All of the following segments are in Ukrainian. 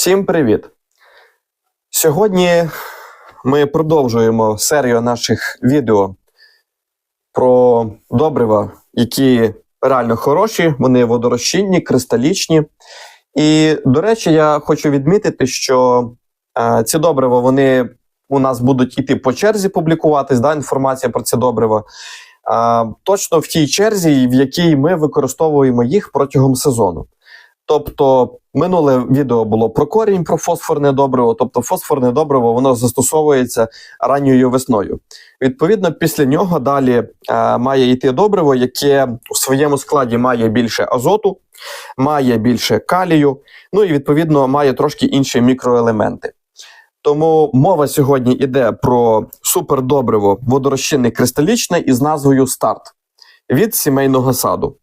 Всім привіт! Сьогодні ми продовжуємо серію наших відео про добрива, які реально хороші, вони водорозчинні, кристалічні. І, до речі, я хочу відмітити, що е, ці добрива вони у нас будуть іти по черзі публікуватись, да, інформація про ці добрива. А, точно в тій черзі, в якій ми використовуємо їх протягом сезону. Тобто, минуле відео було про корінь, про фосфорне добриво. Тобто, фосфорне добриво воно застосовується ранньою весною. Відповідно, після нього далі е, має йти добриво, яке у своєму складі має більше азоту, має більше калію, ну і відповідно має трошки інші мікроелементи. Тому мова сьогодні йде про супердобриво водорозчинне кристалічне із назвою старт від сімейного саду.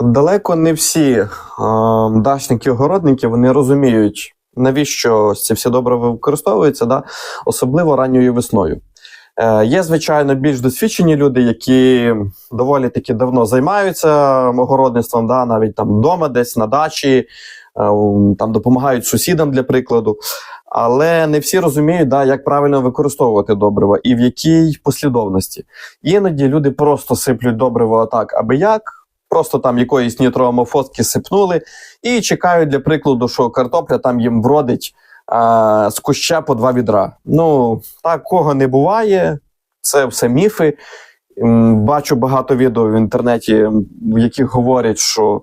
Далеко не всі е, дачники огородники вони розуміють, навіщо ці всі добрива використовуються, да? особливо ранньою весною. Е, є, звичайно, більш досвідчені люди, які доволі таки давно займаються огородництвом, да? навіть там вдома, десь на дачі, е, там допомагають сусідам для прикладу. Але не всі розуміють, да, як правильно використовувати добрива і в якій послідовності. Іноді люди просто сиплють добриво так, аби як просто там якоїсь нітроамофоски сипнули і чекають для прикладу, що картопля там їм вродить а, з куща по два відра. Ну, такого не буває, це все міфи. Бачу багато відео в інтернеті, в яких говорять, що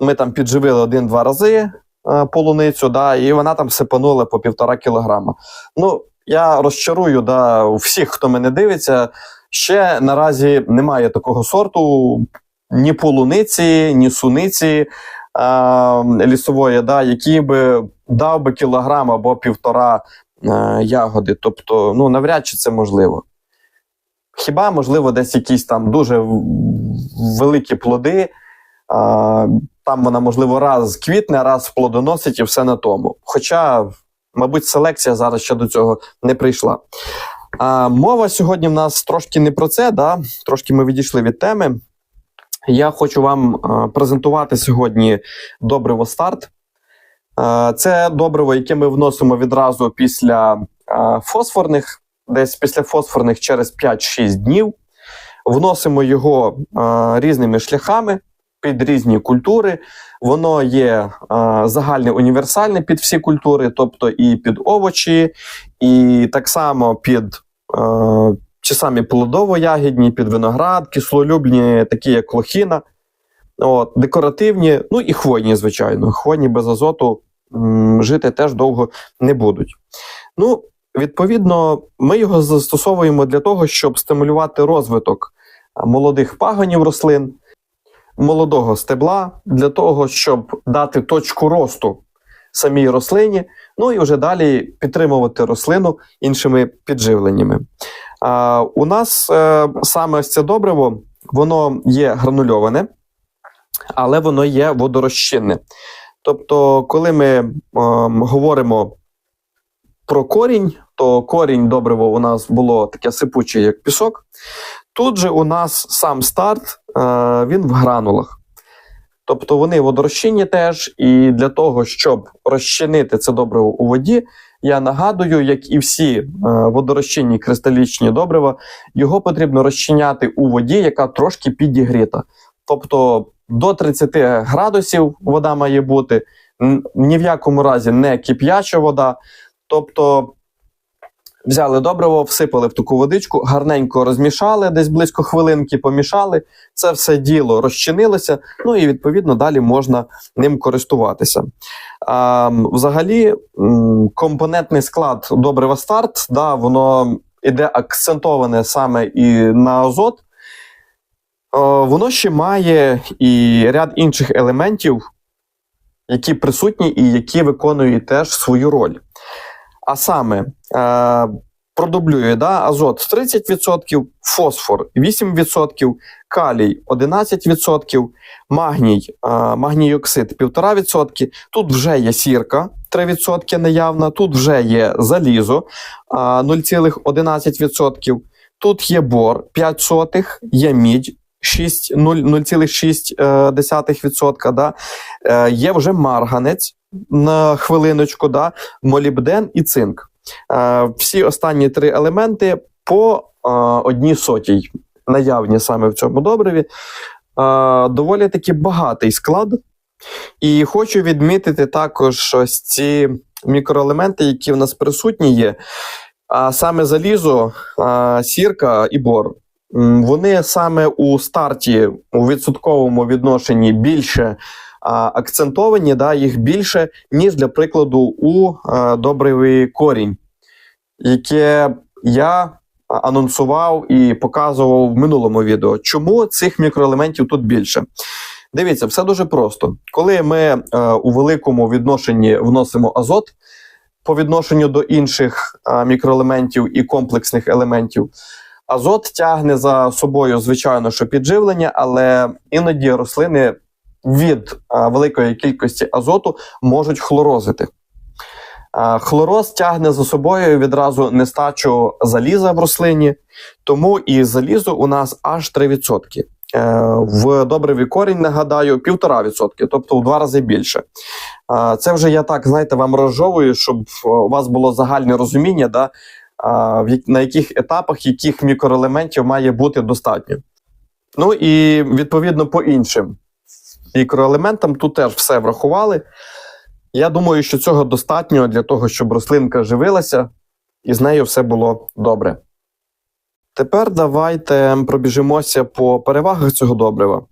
ми там підживили один-два рази полуницю, да, і вона там сипанула по півтора кілограма. Ну, я розчарую да, всіх, хто мене дивиться. Ще наразі немає такого сорту ні полуниці, ні суниці а, лісової, да, які би дав би кілограм або півтора а, ягоди. Тобто, ну навряд чи це можливо. Хіба, можливо, десь якісь там дуже великі плоди. А, там вона, можливо, раз квітне, раз плодоносить і все на тому. Хоча, мабуть, селекція зараз ще до цього не прийшла. А, мова сьогодні в нас трошки не про це, да? трошки ми відійшли від теми. Я хочу вам е, презентувати сьогодні добриво старт. Е, Це добриво, яке ми вносимо відразу після е, фосфорних, десь після фосфорних через 5-6 днів. Вносимо його різними шляхами під різні культури. Воно є загальне універсальне під всі культури, тобто і під овочі, і так само під чи самі плодово-ягідні, під виноград, кислолюбні, такі як лохіна, от, декоративні, ну і хвойні, звичайно. Хвойні без азоту м, жити теж довго не будуть. Ну, відповідно, ми його застосовуємо для того, щоб стимулювати розвиток молодих пагонів рослин, молодого стебла, для того, щоб дати точку росту самій рослині, ну і вже далі підтримувати рослину іншими підживленнями. У нас е, саме ось це добриво, воно є гранульоване, але воно є водорозчинне. Тобто, коли ми ем, говоримо про корінь, то корінь добриво у нас було таке сипуче, як пісок. Тут же у нас сам старт, е, він в гранулах. Тобто вони водорозчинні теж, і для того, щоб розчинити це добриво у воді, я нагадую, як і всі е, водорозчинні кристалічні добрива, його потрібно розчиняти у воді, яка трошки підігріта. Тобто до 30 градусів вода має бути, ні в якому разі не кип'яча вода. Тобто взяли добриво, всипали в таку водичку, гарненько розмішали, десь близько хвилинки помішали. Це все діло розчинилося, ну і відповідно далі можна ним користуватися. Взагалі, компонентний склад добрива старт, да, воно іде акцентоване саме і на азот. Воно ще має і ряд інших елементів, які присутні і які виконують теж свою роль. А саме е, продублює да, азот 30%, фосфор 8%, калій 11%, магній, е, магній оксид 1,5%. Тут вже є сірка 3% наявна, тут вже є залізо е, 0,11%, тут є бор 5 сотих, є мідь 6, 0, 0,6%. Да? Е, є вже марганець на хвилиночку, да? молібден і цинк. Е, всі останні три елементи по е, одній сотій наявні саме в цьому добриві. Е, доволі таки багатий склад. І хочу відмітити також ось ці мікроелементи, які в нас присутні є. А саме залізо, сірка і бор. Вони саме у старті у відсотковому відношенні більше акцентовані, да, їх більше, ніж, для прикладу, у добривий корінь, яке я анонсував і показував в минулому відео. Чому цих мікроелементів тут більше? Дивіться, все дуже просто. Коли ми е, у великому відношенні вносимо азот по відношенню до інших е, мікроелементів і комплексних елементів, азот тягне за собою, звичайно, що підживлення, але іноді рослини від великої кількості азоту можуть хлорозити. Хлороз тягне за собою відразу нестачу заліза в рослині, тому і залізо у нас аж 3%. Е, В добриві корінь, нагадаю, 1,5%, тобто в два рази більше. Це вже я так, знаєте, вам розжовую, щоб е, у вас було загальне розуміння, да, на яких етапах яких мікроелементів має бути достатньо. Ну і відповідно по іншим мікроелементам тут теж все врахували. Я думаю, що цього достатньо для того, щоб рослинка живилася і з нею все було добре. Тепер давайте пробіжимося по перевагах цього добрива.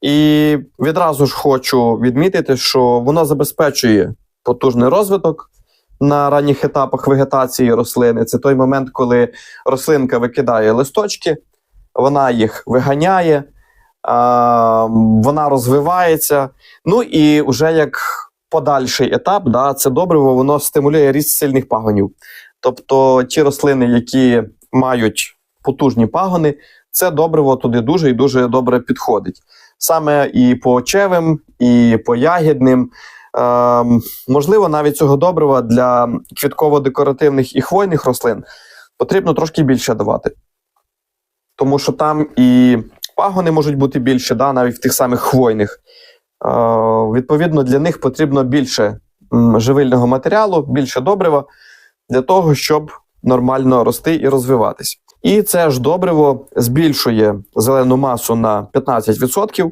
І відразу ж хочу відмітити, що воно забезпечує потужний розвиток на ранніх етапах вегетації рослини. Це той момент, коли рослинка викидає листочки, вона їх виганяє, вона розвивається. Ну і вже як подальший етап, да, це добриво воно стимулює ріст сильних пагонів. Тобто ті рослини, які мають потужні пагони, це добриво туди дуже і дуже добре підходить. Саме і по очевим, і по ягідним. Ем, можливо, навіть цього добрива для квітково-декоративних і хвойних рослин потрібно трошки більше давати. Тому що там і пагони можуть бути більше, да, навіть в тих самих хвойних. Е, відповідно, для них потрібно більше живильного матеріалу, більше добрива для того, щоб нормально рости і розвиватись. І це ж добриво збільшує зелену масу на 15%,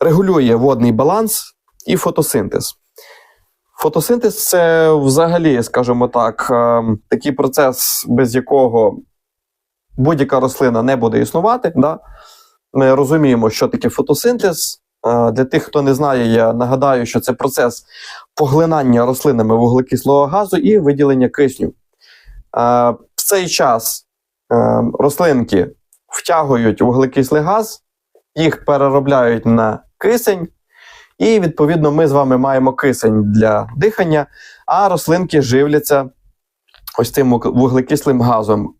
регулює водний баланс і фотосинтез. Фотосинтез це взагалі, скажімо так, е, такий процес, без якого будь-яка рослина не буде існувати. Да? Ми розуміємо, що таке фотосинтез. Е, Для тих, хто не знає, я нагадаю, що це процес поглинання рослинами вуглекислого газу і виділення кисню. Е, В цей час е, рослинки втягують вуглекислий газ, їх переробляють на кисень, і відповідно ми з вами маємо кисень для дихання, а рослинки живляться ось цим вуглекислим газом.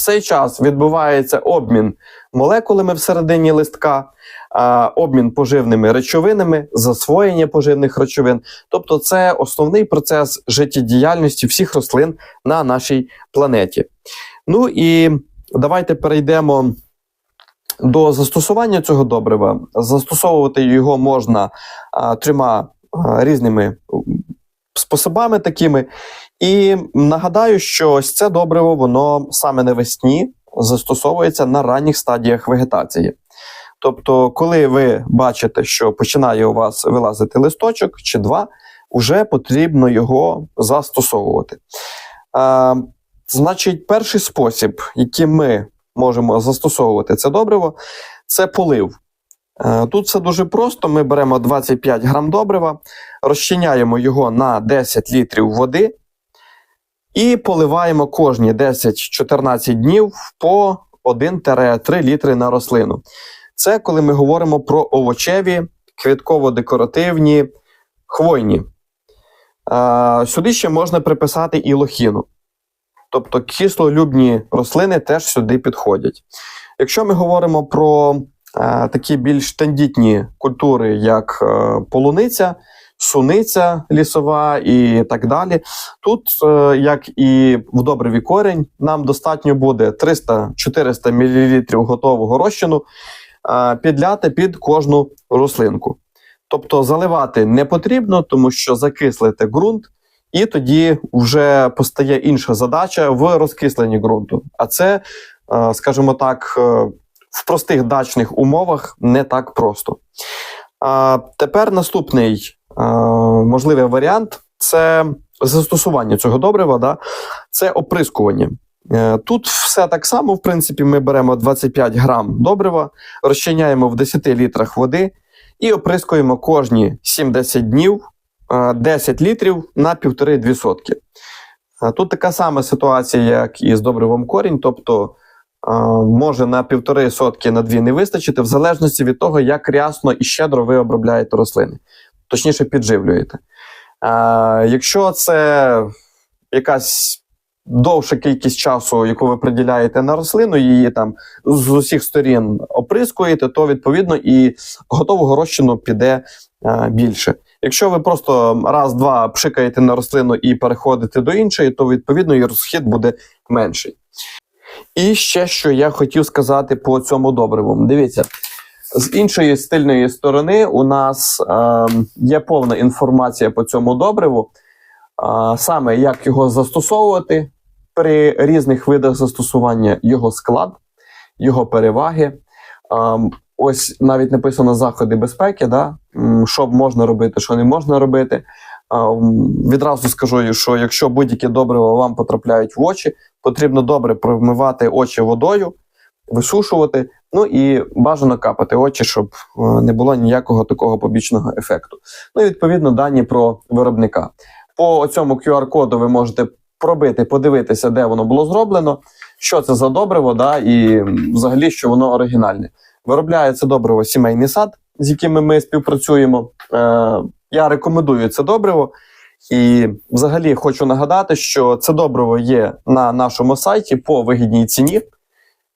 В цей час відбувається обмін молекулами всередині листка, обмін поживними речовинами, засвоєння поживних речовин. Тобто, це основний процес життєдіяльності всіх рослин на нашій планеті. Ну і давайте перейдемо до застосування цього добрива. Застосовувати його можна а, трьома а, різними способами такими. І нагадаю, що ось це добриво, воно саме навесні застосовується на ранніх стадіях вегетації. Тобто, коли ви бачите, що починає у вас вилазити листочок чи два, вже потрібно його застосовувати. А, значить, перший спосіб, яким ми можемо застосовувати це добриво, це полив. Е, Тут все дуже просто. Ми беремо 25 грам добрива, розчиняємо його на 10 літрів води і поливаємо кожні 10-14 днів по 1-3 літри на рослину. Це коли ми говоримо про овочеві, квітково-декоративні, хвойні. Е, Сюди ще можна приписати і лохіну. Тобто кислолюбні рослини теж сюди підходять. Якщо ми говоримо про такі більш тендітні культури, як е, полуниця, суниця лісова і так далі. Тут, е, як і в добриві корінь, нам достатньо буде 300-400 мл готового розчину е, підляти під кожну рослинку. Тобто заливати не потрібно, тому що закислите ґрунт, і тоді вже постає інша задача в розкисленні ґрунту. А це, е, скажімо так, е, в простих дачних умовах не так просто. А тепер наступний е, можливий варіант це застосування цього добрива, да? це оприскування. Е, Тут все так само, в принципі, ми беремо 25 грам добрива, розчиняємо в 10 літрах води і оприскуємо кожні 7-10 днів е, 10 літрів на 1,5-2 сотки. Е, Тут така сама ситуація, як і з добривом корінь, тобто е, може на 1,5 сотки на 2 не вистачити, в залежності від того, як рясно і щедро ви обробляєте рослини, точніше підживлюєте. Якщо це якась довша кількість часу, яку ви приділяєте на рослину, її там з усіх сторін оприскуєте, то відповідно і готового розчину піде більше. Якщо ви просто раз-два пшикаєте на рослину і переходите до іншої, то відповідно і розхід буде менший. І ще що я хотів сказати по цьому добриву. Дивіться, з іншої стильної сторони у нас е, є повна інформація по цьому добриву, е, саме як його застосовувати при різних видах застосування, його склад, його переваги. Е, ось навіть написано заходи безпеки, да? що можна робити, що не можна робити. Відразу скажу, що якщо будь-які добрива вам потрапляють в очі, потрібно добре промивати очі водою, висушувати, ну і бажано капати очі, щоб е, не було ніякого такого побічного ефекту. Ну і відповідно дані про виробника. По цьому QR-коду ви можете пробити, подивитися, де воно було зроблено, що це за добриво, да, і взагалі, що воно оригінальне. Виробляє це добриво сімейний сад, з якими ми співпрацюємо. Е, я рекомендую це добриво. І взагалі хочу нагадати, що це добриво є на нашому сайті по вигідній ціні.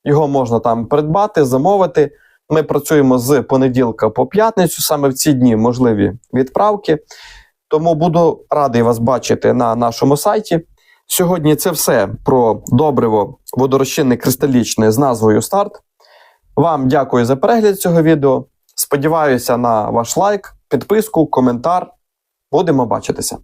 Його можна там придбати, замовити. Ми працюємо з понеділка по п'ятницю, саме в ці дні можливі відправки. Тому буду радий вас бачити на нашому сайті. Сьогодні це все про добриво водорозчинне кристалічне з назвою Старт. Вам дякую за перегляд цього відео. Сподіваюся на ваш лайк, підписку, коментар. Будемо бачитися.